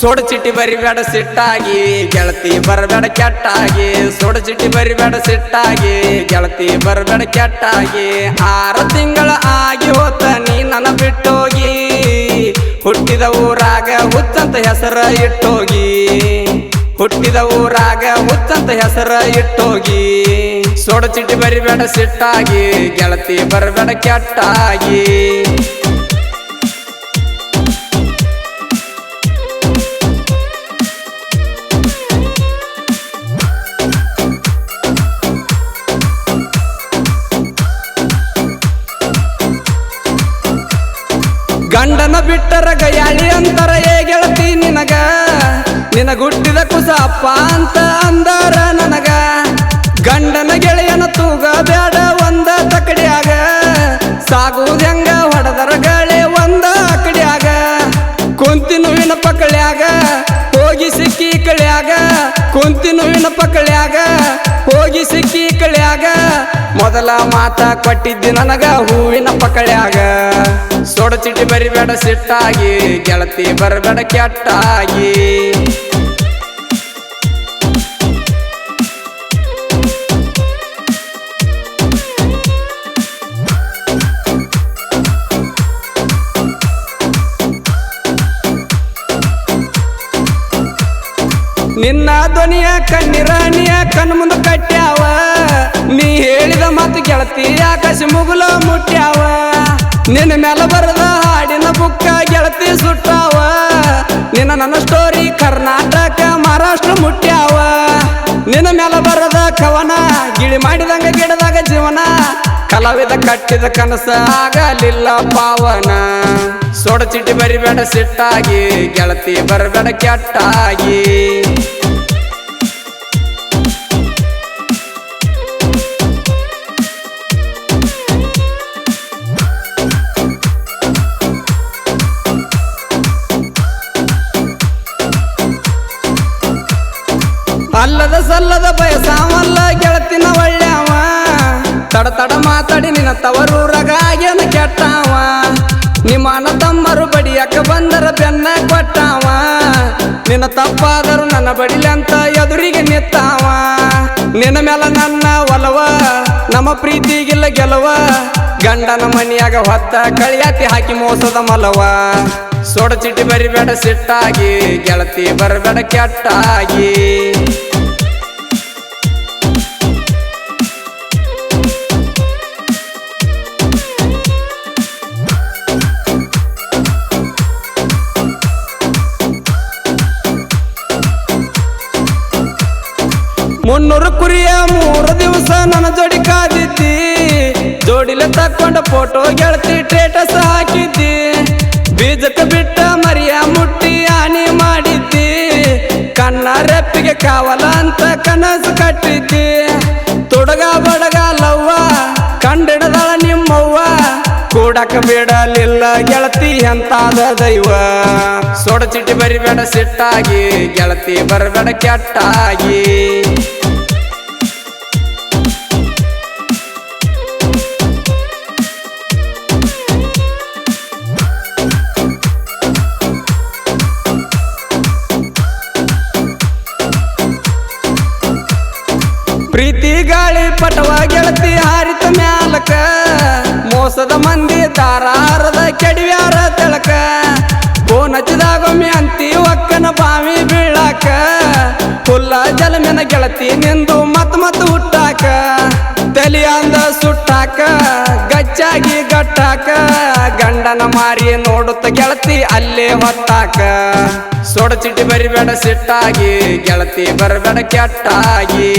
Soda ಚಿಟ್ಟಿ ಬರಿಬೇಡ ಸಿಟ್ಟಾಗಿ, ಗೆಳತಿ ಬರಬೇಡ ಕೆಟ್ಟಾಗಿ. ಸೋಡ ಚಿಟ್ಟಿ ಬರಿಬೇಡ ಸಿಟ್ಟಾಗಿ, ಗೆಳತಿ ಬರಬೇಡ ಕೆಟ್ಟಾಗಿ. ಆರು ತಿಂಗಳ ಆಗಿ ಹೋತ ನೀ ನನ್ನ ಬಿಟ್ಟೋಗಿ. ಹುಟ್ಟಿದ ಊರಾಗ ಹುತ್ತಂತ ಹೆಸರ ಇಟ್ಟೋಗಿ. ಹುಟ್ಟಿದ ಊರಾಗ ಹುತ್ತಂತ ಹೆಸರ ಇಟ್ಟೋಗಿ. ಸೋಡ ಚಿಟ್ಟಿ ಬರಿಬೇಡ ಸಿಟ್ಟಾಗಿ, ಗೆಳತಿ ಬರಬೇಡ ಕೆಟ್ಟಾಗಿ. ಗಂಡನ ಬಿಟ್ಟರ ಗಯಾಳಿ ಅಂತರ, ಏ ಗೆಳತಿ ನಿನಗ ನಿನಗುಟ್ಟಿದ ಕುಸ ಅಪ್ಪ ಅಂತ ಅಂದಾರ ನನಗ. ಗಂಡನ ಗೆಳೆಯನ ತೂಗ ಬೇಡ ಒಂದ ತಕಡಿಯಾಗ, ಸಾಗುವುದ ಹೆಂಗ ಹೊಡೆದರ ಗಾಳಿ ಒಂದ ಅಕಡಿಯಾಗ ಕುಂತಿನುವಿನ ಪಕಳ್ಯಾಗ ಹೋಗಿ ಸಿಕ್ಕಿ ಕಳ್ಯಾಗ. ಕುಂತಿನುವಿನ ಪಕಳ್ಯಾಗ ಹೋಗಿ ಸಿಕ್ಕಿ ಕಳ್ಯಾಗ. ಮೊದಲ ಮಾತ ಕೊಟ್ಟಿದ್ದಿ ನನಗ ಹೂವಿನ ಪಕಳ್ಯಾಗ ಸೋಡ ಚಿಟ್ಟಿ ಬರಿಬೇಡ ಸಿಟ್ಟಾಗಿ, ಗೆಳತಿ ಬರಬೇಡ ಕೆಟ್ಟಾಗಿ. ನಿನ್ನ ಧ್ವನಿಯ ಕಣ್ಣಿರಾಣಿಯ ಕಣ್ಣು ಮುಂದೆ ಕಟ್ಟ್ಯಾವ. ನೀ ಹೇಳಿದ ಮಾತು ಗೆಳತಿ ಆಕಾಶ ಮುಗುಲ ಮುಟ್ಟ್ಯಾವ. ನಿನ್ನ ಮೇಲೆ ಬರದ ಹಾಡಿನ ಬುಕ್ಕ ಗೆಳತಿ ಸುಟ್ಟಾವ. ನಿನ್ನ ನನ್ನ ಸ್ಟೋರಿ ಕರ್ನಾಟಕ, ಮಹಾರಾಷ್ಟ್ರ ಮುಟ್ಟ್ಯಾವ. ನಿನ್ನ ಮೇಲೆ ಬರದ ಕವನ, ಗಿಳಿ ಮಾಡಿದಂಗ ಗಿಡದಾಗ ಜೀವನ. ಕಲಾವಿದ ಕಟ್ಟಿದ ಕನಸ ಆಗಲಿಲ್ಲ ಪಾವನ. ಸೋಡ ಚಿಟ್ಟಿ ಬರಿಬೇಡ ಸಿಟ್ಟಾಗಿ, ಗೆಳತಿ ಬರಬೇಡ ಕೆಟ್ಟಾಗಿ. ಅಲ್ಲದ ಸಲ್ಲದ ಬಯಸಾವಲ್ಲ ಗೆಳತಿನ ಒಳ್ಳೆಯವ. ತಡ ತಡ ಮಾತಾಡಿ ನಿನ್ನ ತವರು ಆಗ್ಯಾನ ಕೆಟ್ಟಾವ. ನಿಮ್ಮನ ತಮ್ಮರು ಬಡಿಯಕ್ಕ ಬಂದರ ಬೆನ್ನ ಕೊಟ್ಟಾವ. ನಿನ್ನ ತಪ್ಪಾದರು ನನ್ನ ಬಡಿಲಿ ಅಂತ ಎದುರಿಗೆ ನಿತ್ತಾವ ನಿನ್ನ ಮೇಲ ನನ್ನ ಒಲವ, ನಮ್ಮ ಪ್ರೀತಿಗಿಲ್ಲ ಗೆಲುವ. ಗಂಡನ ಮನೆಯಾಗ ಹೊತ್ತ ಕಳಿಯಾತಿ ಹಾಕಿ ಮೋಸದ ಮಲವ. ಸೋಡ ಚಿಟ್ಟಿ ಬರಿಬೇಡ ಸಿಟ್ಟಾಗಿ, ಗೆಳತಿ ಬರಬೇಡ ಕೆಟ್ಟಾಗಿ. ಮುನ್ನೂರು ಕುರಿಯ ಮೂರು ದಿವಸ ನನ್ನ ಜೋಡಿ ಕಾದಿದ್ದಿ. ಜೋಡಿಲೆ ತಕ್ಕೊಂಡ ಫೋಟೋ ಗೆಳತಿ ಟೇಟಸ್ ಹಾಕಿದ್ದಿ. ಬೀಜಕ್ಕೆ ಬಿಟ್ಟ ಮರಿಯ ಮುಟ್ಟಿ ಹಾನಿ ಮಾಡಿದ್ದಿ. ಕಣ್ಣ ರೆಪ್ಪಿಗೆ ಕಾವಲ ಅಂತ ಕನಸು ಕಟ್ಟಿದ್ದಿ. ತೊಡಗ ಬಡಗ ಲವ್ವ, ಕಂಡಿಡದಳ ನಿಮ್ಮವ್ವ. ಕೂಡಕ ಬಿಡಲಿಲ್ಲ ಗೆಳತಿ ಎಂತಾದ ದೈವ. ಸೋಡ ಚಿಟ್ಟಿ ಬರಿಬೇಡ ಸಿಟ್ಟಾಗಿ, ಗೆಳತಿ ಬರಬೇಡ ಕೆಟ್ಟಾಗಿ. ಗಾಳಿ ಪಟವ ಗೆಳತಿ ಹಾರಿತ ಮ್ಯಾಲಕ. ಮೋಸದ ಮಂದಿ ತಾರಾರದ ಕೆಡವ್ಯಾರ ತೆಳಕ. ಫೋನ್ ಹಚ್ಚಿದಾಗೊಮ್ಮೆ ಅಂತಿ ಒಕ್ಕನ ಬಾವಿ ಬೀಳಾಕ. ಹುಲ್ಲ ಜಲಮಿನ ಗೆಳತಿ ನಿಂದು ಮತ್ ಮತ್ ಹುಟ್ಟಾಕ. ತಲಿ ಅಂದ ಸುಟ್ಟಾಕ, ಗಚ್ಚಾಗಿ ಗಟ್ಟಾಕ. ಗಂಡನ ಮಾರಿ ನೋಡುತ್ತ ಗೆಳತಿ ಅಲ್ಲೇ ಹೊತ್ತಾಕ. ಸೊಡ ಚಿಟ್ಟಿ ಬರಿಬೇಡ ಸಿಟ್ಟಾಗಿ, ಗೆಳತಿ ಬರಬೇಡ ಕೆಟ್ಟಾಗಿ.